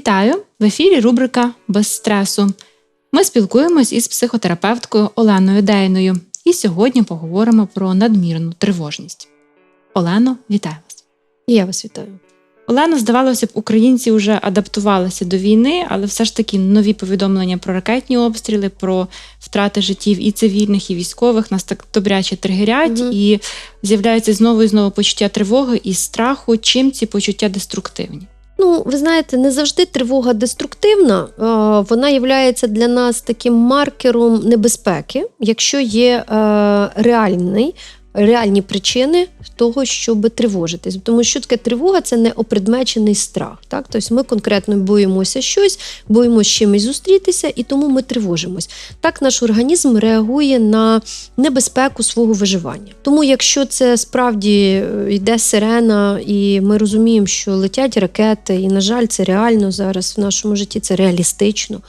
Вітаю! В ефірі рубрика Без стресу. Ми спілкуємось із психотерапевткою Оленою Дейною і сьогодні поговоримо про надмірну тривожність. Олено, вітаю вас! І я вас вітаю. Олено, здавалося б, українці вже адаптувалися до війни, але все ж таки нові повідомлення про ракетні обстріли, про втрати життів і цивільних, і військових нас так добряче тригерять, Мгм. і з'являється знову і знову почуття тривоги і страху. Чим ці почуття деструктивні? Ну, ви знаєте, не завжди тривога деструктивна. Е, Вона є для нас таким маркером небезпеки, якщо є е, реальний. Реальні причини того, щоб тривожитись. Тому що таке тривога це не опредмечений страх. Так? Тобто ми конкретно боїмося щось, боїмося з чимось зустрітися, і тому ми тривожимось. Так наш організм реагує на небезпеку свого виживання. Тому, якщо це справді е, йде сирена, і ми розуміємо, що летять ракети, і, на жаль, це реально зараз в нашому житті, це реалістично.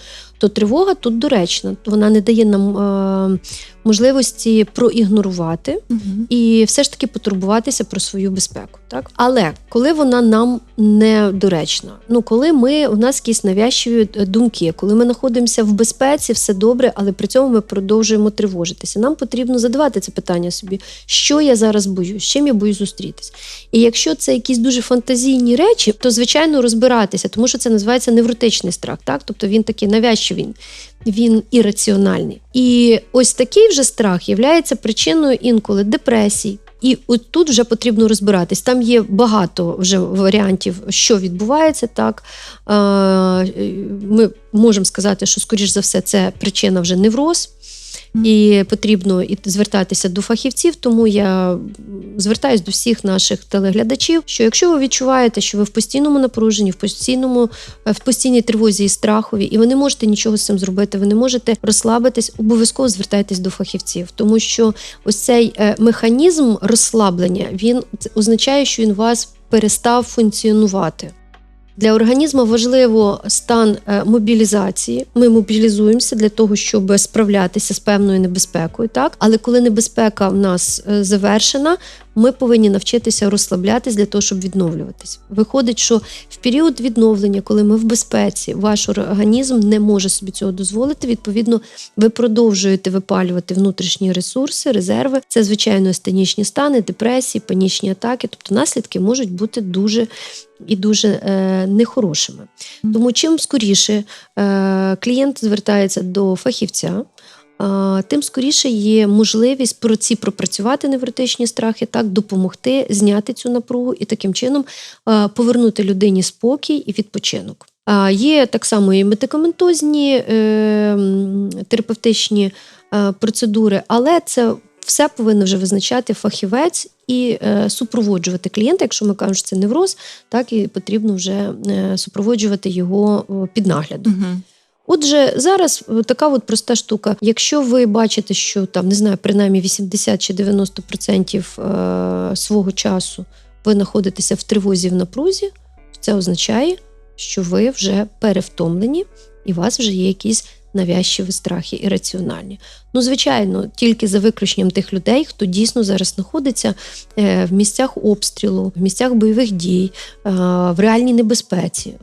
То тривога тут доречна, вона не дає нам е, можливості проігнорувати і все ж таки потурбуватися про свою безпеку. Так, але коли вона нам недоречна, ну коли ми у нас якісь навязчиві е, думки, коли ми знаходимося в безпеці, все добре, але при цьому ми продовжуємо тривожитися. Нам потрібно задавати це питання собі, що я зараз боюсь, з чим я боюсь зустрітись. І якщо це якісь дуже фантазійні речі, то звичайно розбиратися, тому що це називається невротичний страх. Так, тобто він такий навязчивий, він він ірраціональний. І ось такий вже страх є причиною інколи депресій. І от тут вже потрібно розбиратись. Там є багато вже варіантів, що відбувається. Так Е, ми можемо сказати, що скоріш за все це причина вже невроз. І потрібно і звертатися до фахівців, тому я звертаюся до всіх наших телеглядачів. Що якщо ви відчуваєте, що ви в постійному напруженні, в постійному в постійній тривозі і страхові, і ви не можете нічого з цим зробити, ви не можете розслабитись, обов'язково звертайтесь до фахівців, тому що ось цей е, механізм розслаблення він означає, що він вас перестав функціонувати. Для організму важливо стан е, мобілізації. Ми мобілізуємося для того, щоб справлятися з певною небезпекою. Так, але коли небезпека в нас е, завершена, ми повинні навчитися розслаблятись для того, щоб відновлюватись. Виходить, що в період відновлення, коли ми в безпеці, ваш організм не може собі цього дозволити. Відповідно, ви продовжуєте випалювати внутрішні ресурси, резерви. Це звичайно астенічні стани, депресії, панічні атаки. Тобто наслідки можуть бути дуже і дуже е, нехорошими. Тому чим скоріше е, клієнт звертається до фахівця тим скоріше є можливість про ці пропрацювати невротичні страхи, так допомогти зняти цю напругу і таким чином повернути людині спокій і відпочинок. Є так само і медикаментозні е, терапевтичні е, процедури, але це все повинен вже визначати фахівець і е, супроводжувати клієнта, якщо ми кажемо, що це невроз, так і потрібно вже супроводжувати його під наглядом. Угу. Отже, зараз е, така от проста штука. Якщо ви бачите, що там не знаю, принаймні 80 чи 90% е, свого часу ви знаходитеся в тривозі в напрузі, це означає, що ви вже перевтомлені і у вас вже є якісь навязчиві страхи ірраціональні. Ну, звичайно, тільки за виключенням тих людей, хто дійсно зараз знаходиться е, в місцях обстрілу, в місцях бойових дій, в реальній небезпеці.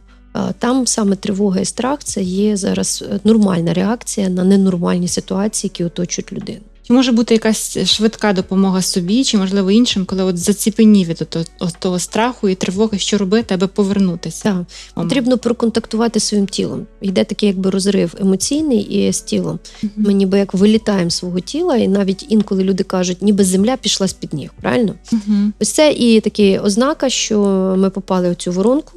Там саме тривога і страх це є зараз е, нормальна реакція на ненормальні ситуації, які оточують людину. Чи може бути якась швидка допомога собі, чи можливо іншим, коли от заціпенів від того, того страху і тривоги, що робити, аби повернутися? Так, потрібно проконтактувати своїм тілом. Йде такий, якби розрив емоційний і з тілом. Uh-huh. Ми ніби як вилітаємо з свого тіла, і навіть інколи люди кажуть, ніби земля пішла з під ніг. Правильно? Uh-huh. Ось це і такі ознака, що ми попали в цю воронку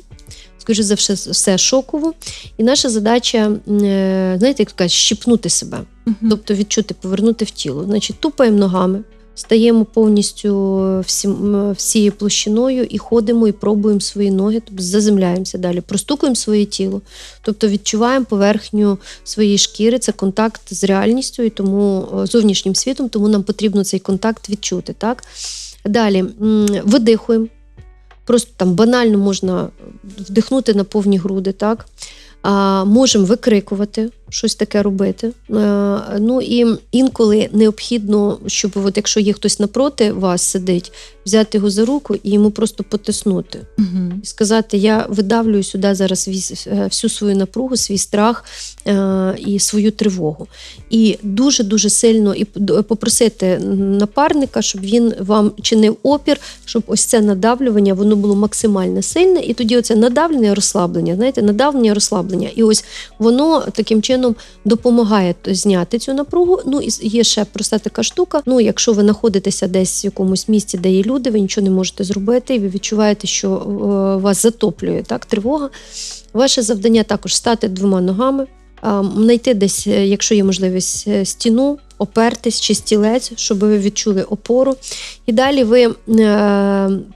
скоріше за все, все шоково. І наша задача, е, знаєте, як кажуть, щипнути себе, uh тобто відчути, повернути в тіло. Значить, тупаємо ногами, стаємо повністю всім, всією площиною і ходимо, і пробуємо свої ноги, тобто заземляємося далі, простукуємо своє тіло, тобто відчуваємо поверхню своєї шкіри, це контакт з реальністю і тому зовнішнім світом, тому нам потрібно цей контакт відчути. Так? Далі видихуємо. Просто там банально можна вдихнути на повні груди, так? А, Можемо викрикувати, щось таке робити. Е, Ну і інколи необхідно, щоб от якщо є хтось напроти вас сидить, взяти його за руку і йому просто потиснути. Угу. І сказати: я видавлюю сюди зараз е, всю свою напругу, свій страх е, і свою тривогу. І дуже дуже сильно і попросити напарника, щоб він вам чинив опір, щоб ось це надавлювання воно було максимально сильне. І тоді оце надавлення, розслаблення, знаєте, надавлення, розслаблення. І ось воно таким чином допомагає зняти цю напругу. Ну і є ще проста така штука. Ну, якщо ви знаходитеся десь в якомусь місці, де є люди, ви нічого не можете зробити, і ви відчуваєте, що е, вас затоплює так, тривога. Ваше завдання також стати двома ногами, знайти десь, е, якщо є можливість, е, стіну, опертись чи стілець, щоб ви відчули опору. І далі ви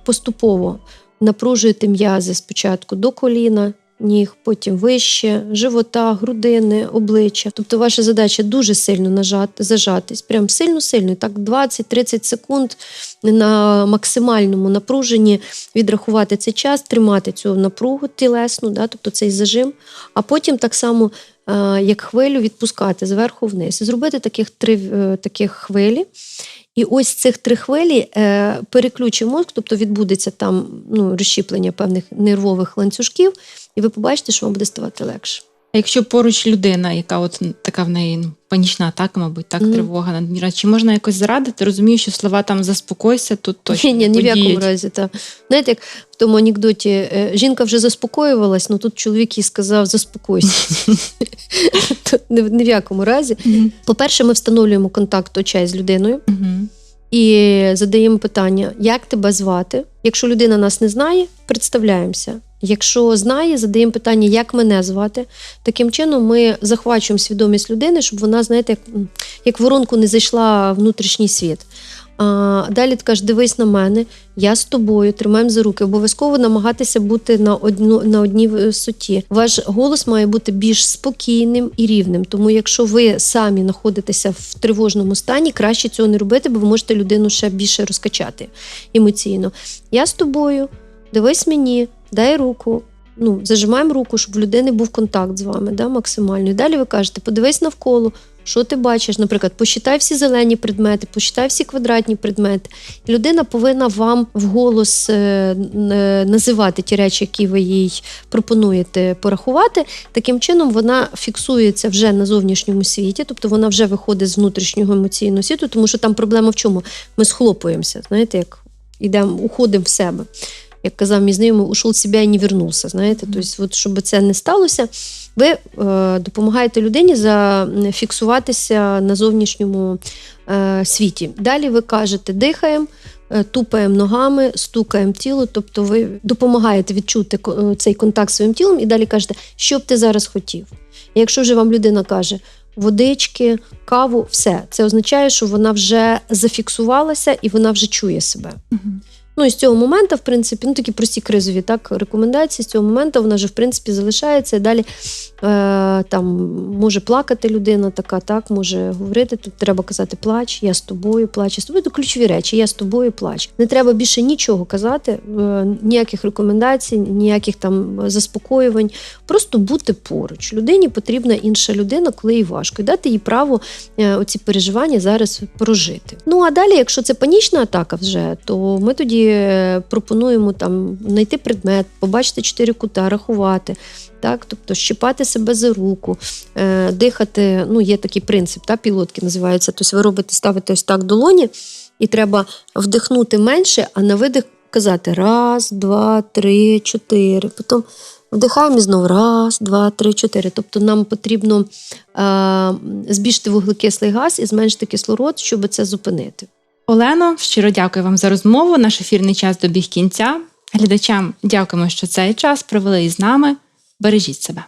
поступово напружуєте м'язи спочатку до коліна. Ніг, потім вище, живота, грудини, обличчя. Тобто ваша задача дуже сильно нажати, зажатись, прям сильно-сильно, так 20-30 секунд на максимальному напруженні відрахувати цей час, тримати цю напругу тілесну, да, тобто цей зажим, а потім так само, е, як хвилю, відпускати зверху вниз. І зробити таких три е, таких хвилі. І ось цих три хвилі е, переключить мозк, тобто відбудеться там ну, розщіплення певних нервових ланцюжків, і ви побачите, що вам буде ставати легше. А якщо поруч людина, яка от така в неї ну, панічна атака, мабуть, так, Мгм. тривога надмірна, чи можна якось зарадити? Розумію, що слова там заспокойся, тут точно Ні, ні, ні в якому разі. Та. Знаєте, як в тому анекдоті е, жінка вже заспокоювалась, ну тут чоловік їй сказав заспокойся. Ні в- якому разі. По-перше, ми встановлюємо контакт очей з людиною і задаємо питання, як тебе звати. Якщо людина нас не знає, представляємося. Якщо знає, задаємо питання, як мене звати. Таким чином, ми захвачуємо свідомість людини, щоб вона, знаєте, як, як воронку не зайшла внутрішній світ. А, далі ти кажеш, дивись на мене, я з тобою, тримаємо за руки. Обов'язково намагатися бути на, одну, на одній висоті. Ваш голос має бути більш спокійним і рівним. Тому, якщо ви самі знаходитеся в тривожному стані, краще цього не робити, бо ви можете людину ще більше розкачати емоційно. Я з тобою, дивись мені, дай руку. Ну, зажимаємо руку, щоб в людини був контакт з вами, да. І далі ви кажете, подивись навколо, що ти бачиш. Наприклад, посчитай всі зелені предмети, посчитай всі квадратні предмети. І людина повинна вам вголос е, е, називати ті речі, які ви їй пропонуєте порахувати. Таким чином вона фіксується вже на зовнішньому світі, тобто вона вже виходить з внутрішнього емоційного світу, тому що там проблема в чому? Ми схлопуємося, знаєте, як йдемо, уходимо в себе. Як казав мій знайомий, ушов з себе і не вернувся. Знаєте, тобто, от, щоб це не сталося, ви е, допомагаєте людині зафіксуватися на зовнішньому е, світі. Далі ви кажете, дихаємо, е, тупаємо ногами, стукаємо тіло, тобто ви допомагаєте відчути е, цей контакт з своїм тілом, і далі кажете, що б ти зараз хотів. І якщо вже вам людина каже водички, каву, все, це означає, що вона вже зафіксувалася і вона вже чує себе. Мгм. Ну і з цього моменту, в принципі, ну такі прості кризові так, рекомендації. З цього моменту вона вже в принципі залишається. І далі е, там може плакати людина, така, так, може говорити. Тут треба казати плач, я з тобою, плач, я з тобою. Це ключові речі, я з тобою плач. Не треба більше нічого казати, е, ніяких рекомендацій, ніяких там заспокоювань. Просто бути поруч. Людині потрібна інша людина, коли їй важко, і дати їй право е, оці переживання зараз прожити. Ну а далі, якщо це панічна атака, вже то ми тоді пропонуємо там знайти предмет, побачити чотири кута, рахувати. Так, тобто щипати себе за руку, е, дихати. Ну, є такий принцип, та, пілотки називаються. Тобто ви робите, ставите ось так долоні, і треба вдихнути менше, а на видих казати раз, два, три, чотири. Потім вдихаємо і знову раз, два, три, чотири. Тобто нам потрібно е, збільшити вуглекислий газ і зменшити кислород, щоб це зупинити. Олено, щиро дякую вам за розмову. Наш ефірний час добіг кінця. Глядачам дякуємо, що цей час провели із нами. Бережіть себе.